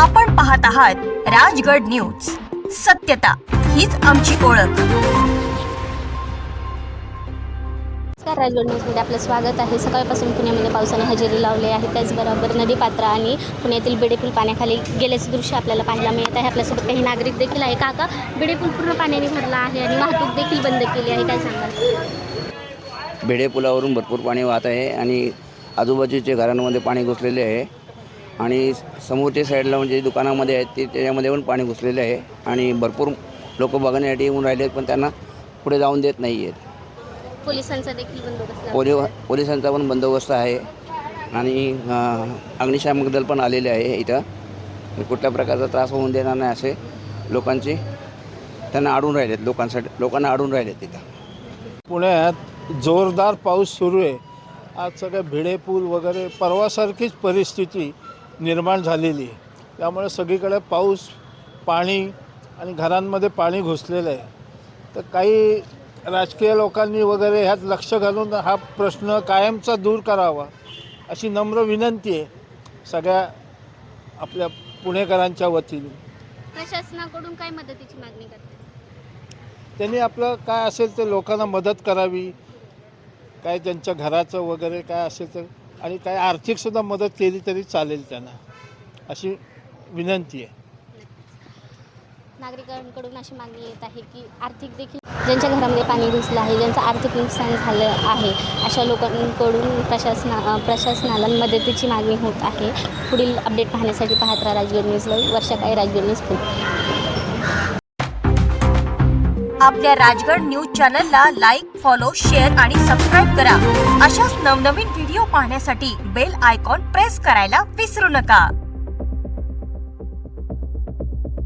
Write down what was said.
आपण पाहत आहात राजगड न्यूज. सत्यता हीच आमची ओळख. नमस्कार राजगड न्यूजमध्ये आपलं स्वागत आहे. सकाळपासून पुण्यामध्ये पावसाने हजेरी लावली आहे. त्याचबरोबर नदीपात्र आणि पुण्यातील बेडेपूल पाण्याखाली गेल्याचं दृश्य आपल्याला पाहायला मिळत आहे. आपल्यासोबत काही नागरिक देखील आहे. काका बेडेपूल पूर्ण पाण्याने भरला आहे आणि वाहतूक देखील बंद केली आहे. काय सांगाल? भेडे पुलावरून भरपूर पाणी वाहत आहे आणि आजूबाजूच्या घरांमध्ये पाणी घुसलेले आहे. आणि समोरच्या साईडला म्हणजे दुकानामध्ये आहेत ते त्याच्यामध्ये पण पाणी घुसलेले आहे. आणि भरपूर लोक बघण्यासाठी येऊन राहिले आहेत पण त्यांना पुढे जाऊन देत नाही आहेत. पोलिसांचा देखील बंदोबस्त लावला. पोलि पोलिसांचा पण बंदोबस्त आहे. आणि अग्निशामक दल पण आलेले आहे इथं. कुठल्या प्रकारचा त्रास होऊन देणार नाही असे लोकांचे त्यांना अडून राहिलेत लोकांसाठी लोकांना अडून राहिलेत तिथं पुण्यात जोरदार पाऊस सुरू आहे. आज सगळ्या भिडे पूल वगैरे परवासारखीच परिस्थिती. निर्माण झालेली आहे. त्यामुळे सगळीकडे पाऊस पाणी आणि घरांमध्ये पाणी घुसलेलं आहे. तर काही राजकीय लोकांनी वगैरे ह्यात लक्ष घालून हा प्रश्न कायमचा दूर करावा अशी नम्र विनंती आहे सगळ्या आपल्या पुणेकरांच्या वतीने. प्रशासनाकडून काय मदतीची मागणी करते त्यांनी आपलं काय असेल ते लोकांना मदत करावी. काय त्यांच्या घराचं वगैरे काय असेल तर आणि काय आर्थिकसुद्धा मदत केली तरी चालेल त्यांना. अशी विनंती आहे. नागरिकांकडून अशी मागणी येत आहे की आर्थिक देखील ज्यांच्या घरामध्ये पाणी घुसलं आहे ज्यांचं आर्थिक नुकसान झालं आहे अशा लोकांकडून प्रशासना प्रशासनाला मदतीची मागणी होत आहे. पुढील अपडेट पाहण्यासाठी पाहत राहा राजगड न्यूज लाईव्ह. वर्षा काय राजगड न्यूज आपल्या राजगड न्यूज चॅनलला लाईक फॉलो शेअर आणि सबस्क्राईब करा. अशाच नवनवीन व्हिडिओ पाहण्यासाठी बेल आयकॉन प्रेस करायला विसरू नका.